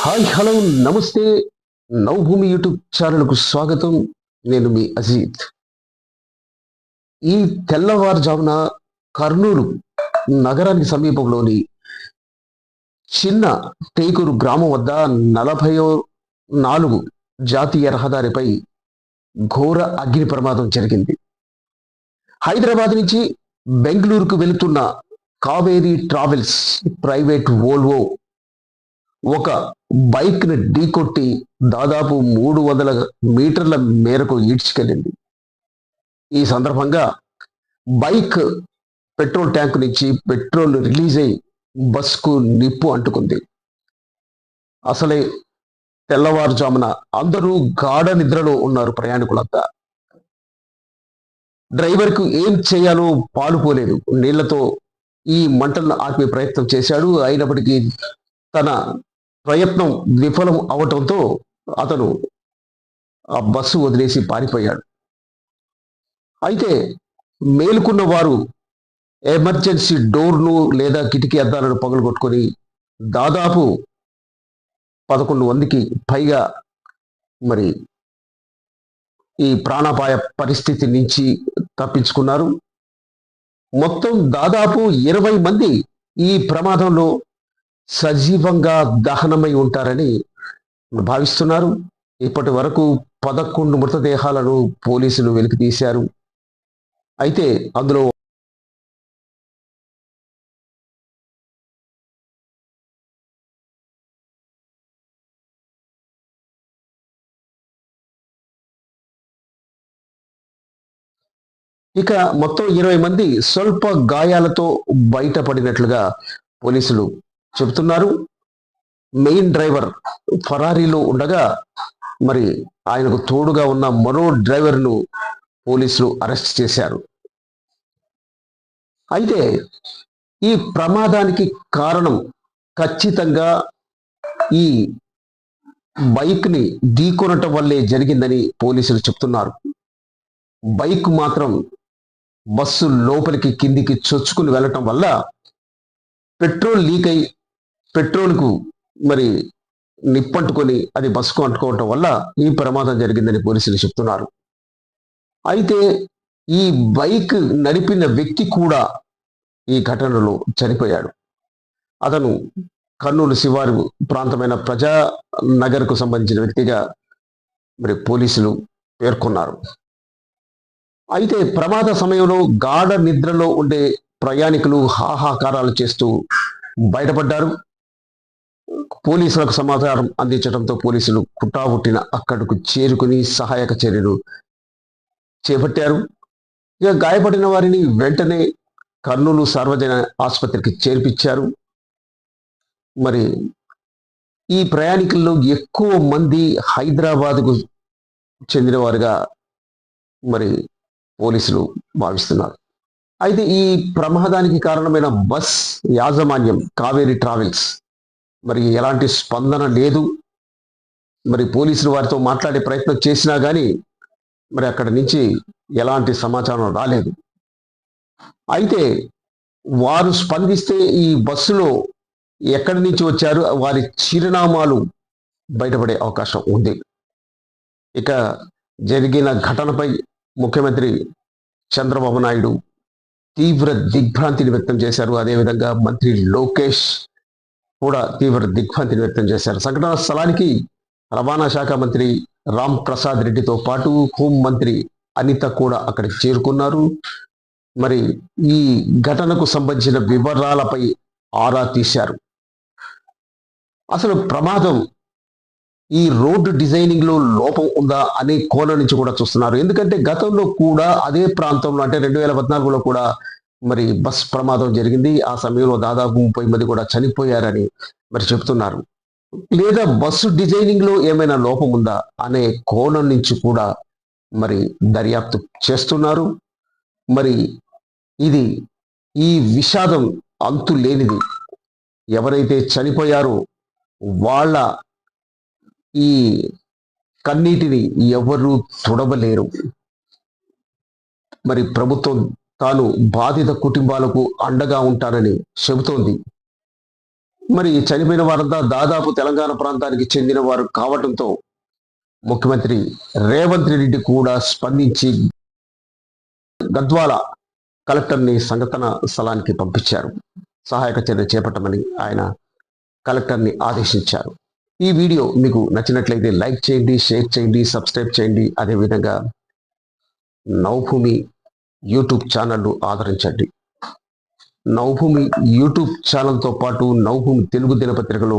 Hi hello నమస్తే. Navabhoomi YouTube ఛానల్కు స్వాగతం. నేను మీ అజీత్. ఈ తెల్లవారుజామున కర్నూలు నగరానికి సమీపంలోని చిన్న టేకూరు గ్రామం వద్ద నలభయో నాలుగు జాతీయ రహదారిపై ఘోర అగ్ని ప్రమాదం జరిగింది. హైదరాబాద్ నుంచి బెంగళూరుకు వెళుతున్న కావేరీ ట్రావెల్స్ ప్రైవేట్ వోల్వో ఒక బైక్ని ఢీకొట్టి దాదాపు మూడు వందల మీటర్ల మేరకు ఈడ్చుకెళ్ళింది. ఈ సందర్భంగా బైక్ పెట్రోల్ ట్యాంక్ నుంచి పెట్రోల్ రిలీజ్ అయి బస్కు నిప్పు అంటుకుంది. అసలే తెల్లవారుజామున అందరూ గాఢ నిద్రలో ఉన్నారు ప్రయాణికులంతా. డ్రైవర్కు ఏం చేయాలో పాలుపోలేదు నీళ్ళతో ఈ మంటలను ఆపే ప్రయత్నం చేశాడు. అయినప్పటికీ తన ప్రయత్నం విఫలం అవటంతో అతను ఆ బస్సు వదిలేసి పారిపోయాడు. అయితే మేలుకున్న వారు ఎమర్జెన్సీ డోర్ను లేదా కిటికీ అద్దాలను పగలగొట్టుకొని దాదాపు పదకొండు మందికి పైగా మరి ఈ ప్రాణాపాయ పరిస్థితి నుంచి తప్పించుకున్నారు. మొత్తం దాదాపు ఇరవై మంది ఈ ప్రమాదంలో సజీవంగా దహనమై ఉంటారని భావిస్తున్నారు. ఇప్పటి వరకు పదకొండు మృతదేహాలను పోలీసులు వెలికి తీశారు అయితే అందులో ఇక మొత్తం ఇరవై మంది స్వల్ప గాయాలతో బయటపడినట్లుగా పోలీసులు చెబుతున్నారు మెయిన్ డ్రైవర్ ఫరారీలో ఉండగా మరి ఆయనకు తోడుగా ఉన్న మరో డ్రైవర్ను పోలీసులు అరెస్ట్ చేశారు. అయితే ఈ ప్రమాదానికి కారణం ఖచ్చితంగా ఈ బైక్ని ఢీకొనటం వల్లే జరిగిందని పోలీసులు చెప్తున్నారు. బైక్ మాత్రం బస్సు లోపలికి కిందికి చొచ్చుకుని వెళ్ళటం వల్ల పెట్రోల్ లీక్ అయి పెట్రోల్కు మరి నిప్పంటుకొని అది బస్సుకు అంటుకోవటం వల్ల ఈ ప్రమాదం జరిగిందని పోలీసులు చెప్తున్నారు. అయితే ఈ బైక్ నడిపిన వ్యక్తి కూడా ఈ ఘటనలో చనిపోయాడు. అతను కర్నూలు శివారు ప్రాంతమైన ప్రజా నగర్కు సంబంధించిన వ్యక్తిగా మరి పోలీసులు పేర్కొన్నారు. అయితే ప్రమాద సమయంలో గాఢ నిద్రలో ఉండే ప్రయాణికులు హాహాకారాలు చేస్తూ బయటపడ్డారు. పోలీసులకు సమాచారం అందించడంతో పోలీసులు కుట్టాబుట్టిన అక్కడకు చేరుకుని సహాయక చర్యలు చేపట్టారు. ఇక గాయపడిన వారిని వెంటనే కర్నూలు సార్వజన ఆసుపత్రికి చేర్పించారు. మరి ఈ ప్రయాణికుల్లో ఎక్కువ మంది హైదరాబాద్కు చెందినవారుగా మరి పోలీసులు భావిస్తున్నారు. అయితే ఈ ప్రమాదానికి కారణమైన బస్ యాజమాన్యం కావేరీ ట్రావెల్స్ మరి ఎలాంటి స్పందన లేదు. మరి పోలీసులు వారితో మాట్లాడే ప్రయత్నం చేసినా కానీ మరి అక్కడ నుంచి ఎలాంటి సమాచారం రాలేదు. అయితే వారు స్పందిస్తే ఈ బస్సులో ఎక్కడి నుంచి వచ్చారు? వారి చిరునామాలు బయటపడే అవకాశం ఉంది. ఇక జరిగిన ఘటనపై ముఖ్యమంత్రి చంద్రబాబు నాయుడు తీవ్ర దిగ్భ్రాంతిని వ్యక్తం చేశారు. అదేవిధంగా మంత్రి లోకేష్ కూడా తీవ్ర దిగ్భ్రాంతిని వ్యక్తం చేశారు. సంఘటన స్థలానికి రవాణా శాఖ మంత్రి రామ్ ప్రసాద్ రెడ్డితో పాటు హోం మంత్రి అనిత కూడా అక్కడికి చేరుకున్నారు. మరి ఈ ఘటనకు సంబంధించిన వివరాలపై ఆరా తీశారు. అసలు ప్రమాదం ఈ రోడ్డు డిజైనింగ్లో లోపం ఉందా అనే కోణం నుంచి కూడా చూస్తున్నారు. ఎందుకంటే గతంలో కూడా అదే ప్రాంతంలో అంటే రెండు వేల పద్నాలుగులో కూడా మరి బస్ ప్రమాదం జరిగింది. ఆ సమయంలో దాదాపు ముప్పై మంది కూడా చనిపోయారని మరి చెప్తున్నారు లేదా బస్సు డిజైనింగ్లో ఏమైనా లోపం ఉందా అనే కోణం నుంచి కూడా మరి దర్యాప్తు చేస్తున్నారు. మరి ఇది ఈ విషాదం అంతు లేనిది. ఎవరైతే చనిపోయారో వాళ్ళ ఈ కన్నీటిని ఎవరు తుడవలేరు. మరి ప్రభుత్వం తాను బాధిత కుటుంబాలకు అండగా ఉంటానని చెబుతోంది. మరి చనిపోయిన వారంతా దాదాపు తెలంగాణ ప్రాంతానికి చెందిన వారు కావడంతో ముఖ్యమంత్రి రేవంత్ రెడ్డి కూడా స్పందించి గద్వాల కలెక్టర్ని సంఘటన స్థలానికి పంపించారు. సహాయక చర్య చేపట్టమని ఆయన కలెక్టర్ని ఆదేశించారు. ఈ వీడియో మీకు నచ్చినట్లయితే లైక్ చేయండి షేర్ చేయండి సబ్స్క్రైబ్ చేయండి. అదేవిధంగా నవభూమి యూట్యూబ్ ఛానల్ను ఆదరించండి. నవభూమి యూట్యూబ్ ఛానల్తో పాటు నవభూమి తెలుగు దినపత్రికలో